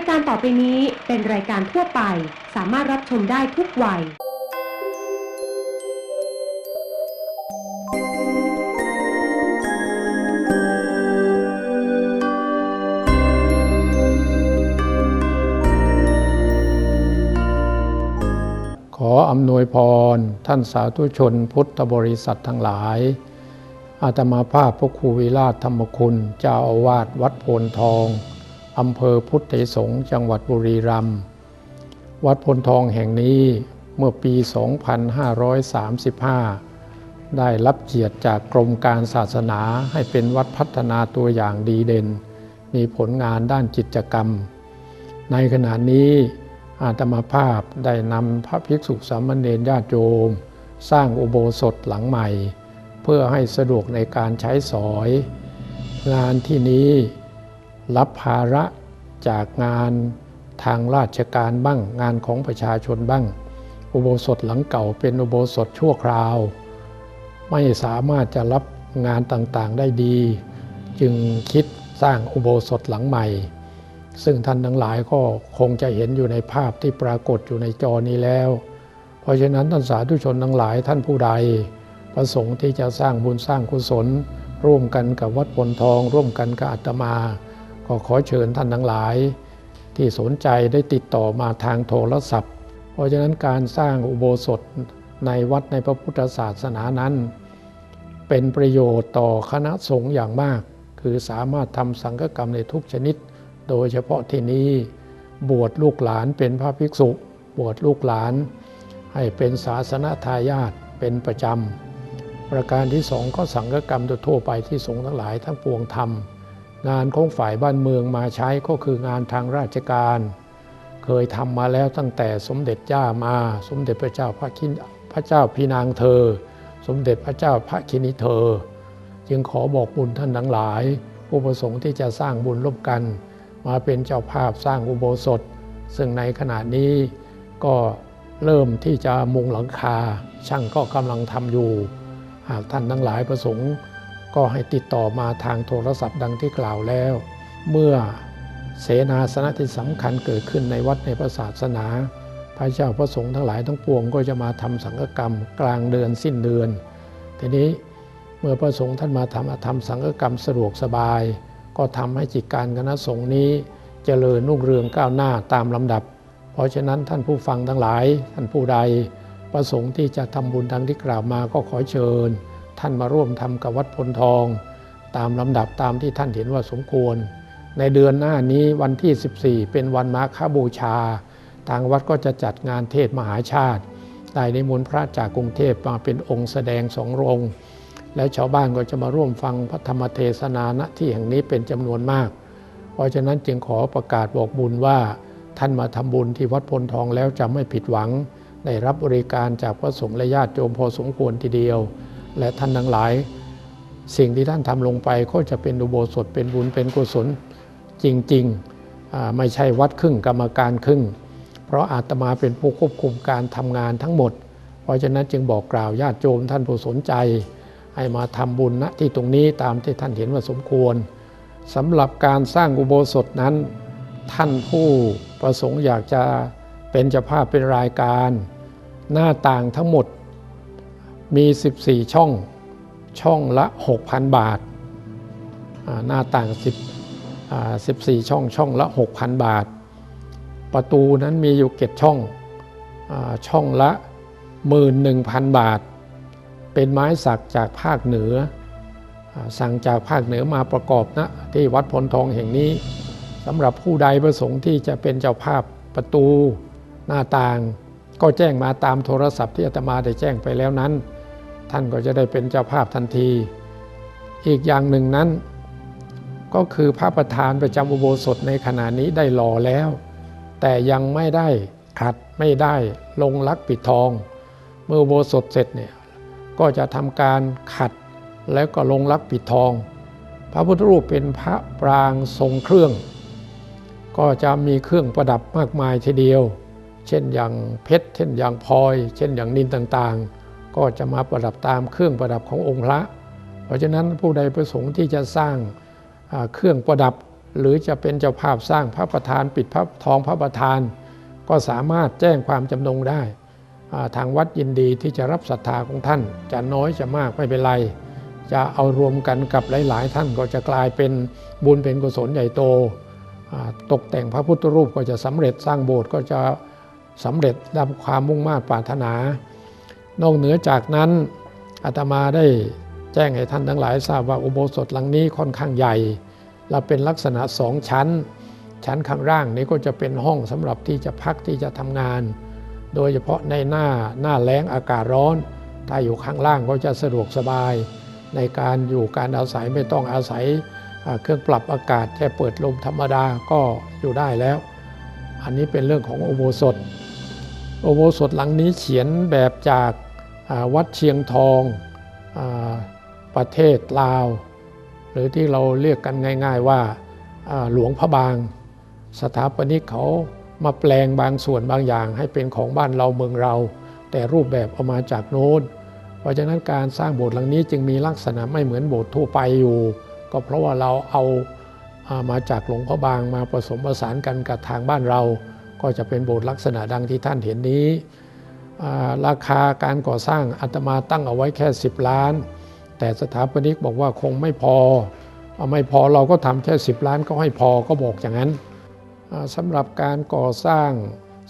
ายการต่อไปนี้เป็นรายการทั่วไป สามารถรับชมได้ทุกวัย ขออำนวยพร ท่านสาธุชนพุทธบริษัททั้งหลาย อาตมาภาพพระครูวิราชธรรมคุณเจ้าอาวาสวัดโพนทอง อำเภอพุทธสงฆ์จังหวัดบุรีรัมย์วัดพนทองแห่งนี้เมื่อปี 2535 ได้รับเกียรติจากกรมการศาสนาให้เป็นวัดพัฒนาตัวอย่างดีเด่น มีผลงานด้านกิจกรรม ในขณะนี้อาตมาภาพได้นำพระภิกษุสามเณรญาติโยม สร้างอุโบสถหลังใหม่ เพื่อให้สะดวกในการใช้สอย งานที่นี้ รับภาระจากงานทางราชการบ้าง งานของประชาชนบ้าง อุโบสถหลังเก่าเป็นอุโบสถชั่วคราว ไม่สามารถจะรับงานต่างๆได้ดี จึงคิดสร้างอุโบสถหลังใหม่ ซึ่งท่านทั้งหลายก็คงจะเห็นอยู่ในภาพที่ปรากฏอยู่ในจอนี้แล้ว เพราะฉะนั้นท่านสาธุชนทั้งหลายท่านผู้ใด ประสงค์ที่จะสร้างบุญสร้างกุศล ร่วมกันกับวัดพลทอง ร่วมกันกับอาตมา ก็ขอเชิญท่านทั้งหลาย ที่สนใจได้ติดต่อมาทางโทรศัพท์ เพราะฉะนั้นการสร้างอุโบสถในวัดในพระพุทธศาสนานั้น เป็นประโยชน์ต่อคณะสงฆ์อย่างมาก คือสามารถทำสังฆกรรมในทุกชนิด โดยเฉพาะที่นี้บวชลูกหลานเป็นพระภิกษุ บวชลูกหลาน ให้เป็นศาสนทายาทเป็นประจำประการที่สองก็สังฆกรรมโดยทั่วไปที่สงฆ์ทั้งหลายทั้งปวงทำ งานของฝ่ายบ้านเมืองมาใช้ก็คืองานทางราชการ เคยทำมาแล้วตั้งแต่สมเด็จย่ามา สมเด็จพระเจ้าพระคินพระเจ้าพีนางเธอ สมเด็จพระเจ้าพระคินิเธอ จึงขอบอกบุญท่านทั้งหลาย ผู้ประสงค์ที่จะสร้างบุญร่วมกัน มาเป็นเจ้าภาพสร้างอุโบสถ ซึ่งในขณะนี้ก็เริ่มที่จะมุงหลังคาช่างก็กำลังทำอยู่ หากท่านทั้งหลายประสงค์ ก็ให้ติดต่อมาทางโทรศัพท์ดังที่กล่าวแล้ว เมื่อเสนาสนะที่สำคัญเกิดขึ้นในวัดในพระศาสนา พระเจ้าพระสงฆ์ทั้งหลายทั้งปวงก็จะมาทำสังฆกรรมกลางเดือนสิ้นเดือน ทีนี้เมื่อพระสงฆ์ท่านมาทำทำสังฆกรรมสะดวกสบาย ก็ทำให้จิตการคณะสงฆ์นี้เจริญรุ่งเรืองก้าวหน้าตามลำดับ เพราะฉะนั้นท่านผู้ฟังทั้งหลาย ท่านผู้ใดประสงค์ที่จะทำบุญดังที่กล่าวมาก็ขอเชิญ ท่านมาร่วมทำกับวัดพลทอง ตามลำดับตามที่ท่านเห็นว่าสมควร ในเดือนหน้านี้วันที่ 14 เป็นวันมาฆบูชา ทางวัดก็จะจัดงานเทศมหาชาติได้ในมนต์พระจากกรุงเทพมาเป็นองค์แสดงสององค์ และชาวบ้านก็จะมาร่วมฟังพระธรรมเทศนาณที่แห่งนี้เป็นจำนวนมาก เพราะฉะนั้นจึงขอประกาศบอกบุญว่าท่านมาทำบุญที่วัดพลทองแล้วจะไม่ผิดหวัง ได้รับบริการจากพระสงฆ์และญาติโยมพอสมควรทีเดียว และท่านทั้งหลาย สิ่งที่ท่านทำลงไปก็จะเป็นอุโบสถเป็นบุญเป็นกุศลจริงๆ ไม่ใช่วัดครึ่งกรรมการครึ่ง เพราะอาตมาเป็นผู้ควบคุมการทำงานทั้งหมด เพราะฉะนั้นจึงบอกกล่าวญาติโยมท่านผู้สนใจ ให้มาทำบุญณที่ตรงนี้ตามที่ท่านเห็นว่าสมควรสำหรับการสร้างอุโบสถนั้น ท่านผู้ประสงค์อยากจะเป็นเจ้าภาพเป็นรายการ หน้าต่างทั้งหมด มี 14 ช่อง ช่องละ 6,000 บาท หน้าต่าง 10 14 ช่อง ช่องละ 6,000 บาท ประตูนั้นมีอยู่เจ็ดช่องอช่องละ 11,000 บาท เป็นไม้สักจากภาคเหนืออสั่งจากภาคเหนือมาประกอบนะที่วัดพลทองแห่งนี้สำหรับผู้ใดประสงค์ที่จะเป็นเจ้าภาพประตูหน้าต่างก็แจ้งมาตามโทรศัพท์ที่อาตมาได้แจ้งไปแล้วนั้น ท่านก็จะได้เป็นเจ้าภาพทันที อีกอย่างหนึ่งนั้น ก็คือพระประธานประจำอุโบสถในขณะนี้ได้หล่อแล้ว แต่ยังไม่ได้ขัดไม่ได้ลงลักปิดทอง เมื่ออุโบสถเสร็จเนี่ยก็จะทำการขัดแล้วก็ลงลักปิดทอง พระพุทธรูปเป็นพระปรางทรงเครื่อง ก็จะมีเครื่องประดับมากมายทีเดียว เช่นอย่างเพชร เช่นอย่างพลอย เช่นอย่างนินต่างๆ ก็จะมาประดับตามเครื่องประดับขององค์พระ เพราะฉะนั้นผู้ใดประสงค์ที่จะสร้างเครื่องประดับ หรือจะเป็นเจ้าภาพสร้างพระประธานปิดพระทองพระประธาน ก็สามารถแจ้งความจำนงได้ ทางวัดยินดีที่จะรับศรัทธาของท่าน จะน้อยจะมากไม่เป็นไร จะเอารวมกันกับหลาย ๆ ท่านก็จะกลายเป็นบุญเป็นกุศลใหญ่โต ตกแต่งพระพุทธรูปก็จะสำเร็จสร้างโบสถ์ก็จะสำเร็จดับความมุ่งมา่ปรารถนา นอกเหนือจากนั้นอาตมาได้แจ้งให้ท่านทั้งหลายทราบว่าอุโบสถหลังนี้ค่อนข้างใหญ่และเป็นลักษณะสองชั้น ชั้นข้างล่างนี้ก็จะเป็นห้องสำหรับที่จะพักที่จะทำงาน โดยเฉพาะในหน้าหน้าแล้งอากาศร้อน ถ้าอยู่ข้างล่างก็จะสะดวกสบาย ในการอยู่การอาศัยไม่ต้องอาศัยเครื่องปรับอากาศแค่เปิดลมธรรมดาก็อยู่ได้แล้ว อันนี้เป็นเรื่องของอุโบสถ อุโบสถหลังนี้เขียนแบบจาก วัดเชียงทองอประเทศลาว หรือที่เราเรียกกันง่าย ๆว่าหลวงพระบาง สถาปนิกเขามาแปลงบางส่วนบางอย่าง ให้เป็นของบ้านเราเมืองเรา แต่รูปแบบเอามาจากโน้น เพราะฉะนั้นการสร้างโบสถ์หลังนี้จึงมีลักษณะไม่เหมือนโบสถ์ทั่วไปอยู่ ก็เพราะว่าเราเอาอามาจากหลวงพระบางมาผสมผสานกันกับทางบ้านเรา ก็จะเป็นโบสถ์ลักษณะดังที่ท่านเห็นนี้ ราคาการก่อสร้างอาตมาตั้งเอาไว้แค่ 10 ล้าน แต่สถาปนิกบอกว่าคงไม่พอไม่พอเราก็ทำแค่ 10 ล้านก็ให้พอก็บอกอย่างนั้นอ่าสำหรับการก่อสร้าง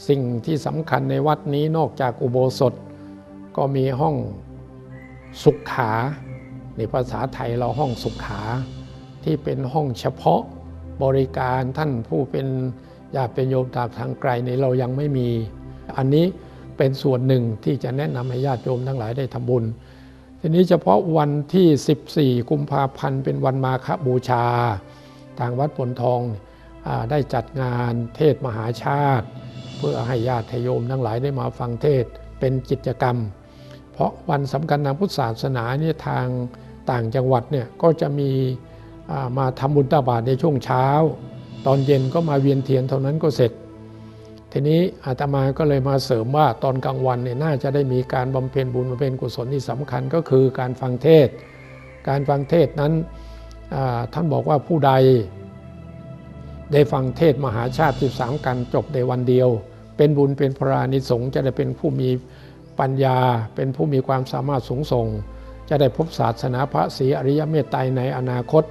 สิ่งที่สำคัญในวัดนี้นอกจากอุโบสถ ก็มีห้องสุขขา ในภาษาไทยเราห้องสุขขา ที่เป็นห้องเฉพาะบริการท่านผู้เป็นญาติเป็นโยมจากทางไกลในเรายังไม่มี อันนี้ เป็นส่วนหนึ่งที่จะแนะนำให้ญาติโยมทั้งหลายได้ทำบุญ ทีนี้เฉพาะวันที่ 14 กุมภาพันธ์เป็นวันมาฆบูชา ทางวัดปนทองอได้จัดงานเทศมหาชาติ เพื่อให้ญาติโยมทั้งหลายได้มาฟังเทศเป็นกิจกรรม เพราะวันสำคัญทางพุทธศาสนาเนี่ยทางต่างจังหวัดเนี่ยก็จะมีมาทำบุญตาบาตในช่วงเช้า ตอนเย็นก็มาเวียนเทียนเท่านั้นก็เสร็จ ทีนี้อาตมาก็เลยมาเสริมว่าตอนกลางวันเนี่ยน่าจะได้มีการบำเพ็ญบุญบำเพ็ญกุศลที่สำคัญก็คือการฟังเทศ การฟังเทศนั้นท่านบอกว่าผู้ใด ได้ฟังเทศมหาชาติ 13 กันจบในวันเดียว เป็นบุญเป็นพรานิสงจะได้เป็นผู้มีปัญญา เป็นผู้มีความสามารถสูงส่ง จะได้พบศาสนาพระศรีอริยเมตไตรในอนาคต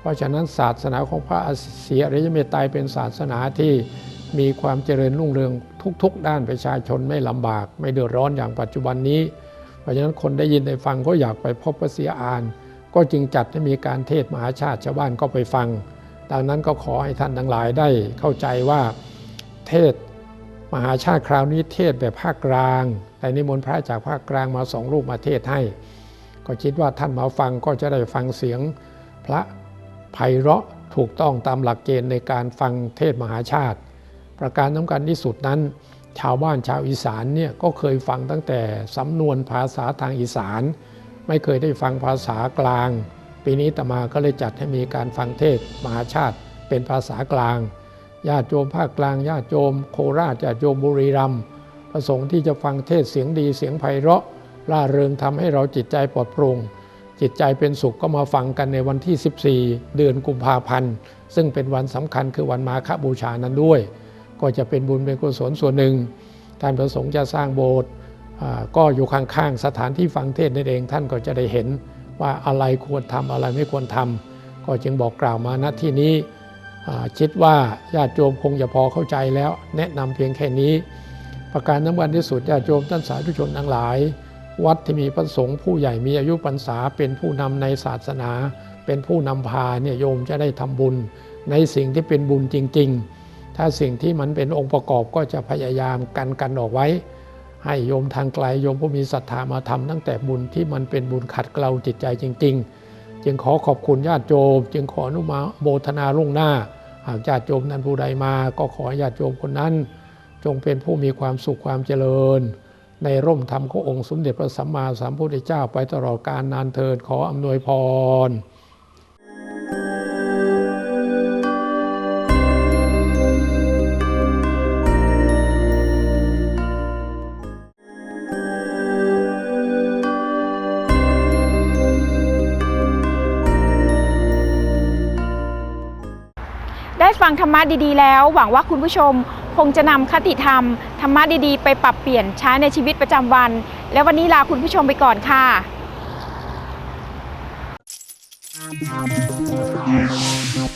เพราะฉะนั้นศาสนาของพระศรีอริยเมตไตรเป็นศาสนาที่ มีความเจริญรุ่งเรืองทุก ๆ ด้านประชาชนไม่ลำบาก ไม่เดือดร้อนอย่างปัจจุบันนี้ เพราะฉะนั้นคนได้ยินได้ฟังก็อยากไปพบพระศรียอาน ก็จึงจัดให้มีการเทศมหาชาติชาวบ้านก็ไปฟัง ดังนั้นก็ขอให้ท่านทั้งหลายได้เข้าใจว่าเทศมหาชาติคราวนี้เทศแบบภาคกลาง แต่นิมนต์พระจากภาคกลางมาสองรูปมาเทศให้ ก็คิดว่าท่านมาฟังก็จะได้ฟังเสียงพระไพเราะถูกต้องตามหลักเกณฑ์ในการฟังเทศมหาชาติ ประการสำคัญที่สุดนั้น ชาวบ้านชาวอีสานเนี่ยก็เคยฟังตั้งแต่สำนวนภาษาทางอีสาน ไม่เคยได้ฟังภาษากลาง ปีนี้ตมาก็เลยจัดให้มีการฟังเทศมหาชาติเป็นภาษากลางญาติโยมภาคกลางญาติโยมโคราชญาติโยมบุรีรัมย์ประสงค์ที่จะฟังเทศเสียงดีเสียงไพเราะร่าเริงทำให้เราจิตใจปลอดโปร่งจิตใจเป็นสุขก็มาฟังกันในวันที่ 14 เดือนกุมภาพันธ์ ซึ่งเป็นวันสำคัญคือวันมาฆบูชานั้นด้วย ก็จะเป็นบุญเป็นกุศลส่วนหนึ่ง ท่านประสงค์จะสร้างโบสถ์ก็อยู่ข้างๆสถานที่ฟังเทศน์นั่นเอง ท่านก็จะได้เห็นว่าอะไรควรทำอะไรไม่ควรทำก็จึงบอกกล่าวมาณที่นี้คิดว่าญาติโยมคงจะพอเข้าใจแล้ว แนะนำเพียงแค่นี้ ประการสำคัญที่สุดญาติโยมท่านสาธุชนทั้งหลาย วัดที่มีพระสงฆ์ผู้ใหญ่มีอายุพรรษาเป็นผู้นำในศาสนา เป็นผู้นำพาเนี่ยโยมจะได้ทำบุญในสิ่งที่เป็นบุญจริง ๆ ถ้าสิ่งที่มันเป็นองค์ประกอบก็จะพยายามกันกันออกไว้ ให้โยมทางไกลโยมผู้มีศรัทธามาทำตั้งแต่บุญที่มันเป็นบุญขัดเกลาจิตใจจริง ๆ จึงขอขอบคุณญาติโยมจึงขออนุมาโบทนาล่วงหน้า หากญาติโยมนั้นผู้ใดมา ก็ขอญาติโยมคนนั้น จงเป็นผู้มีความสุขความเจริญ ในร่มธรรมขององค์สมเด็จพระสัมมาสัมพุทธเจ้าไปตลอดกาลนานเทินขออำนวยพร ฟังธรรมะดีๆแล้ว หวังว่าคุณผู้ชมคงจะนำคติธรรม ธรรมะดีๆ ไปปรับเปลี่ยนใช้ในชีวิตประจำวัน และวันนี้ลาคุณผู้ชมไปก่อนค่ะ Thank you.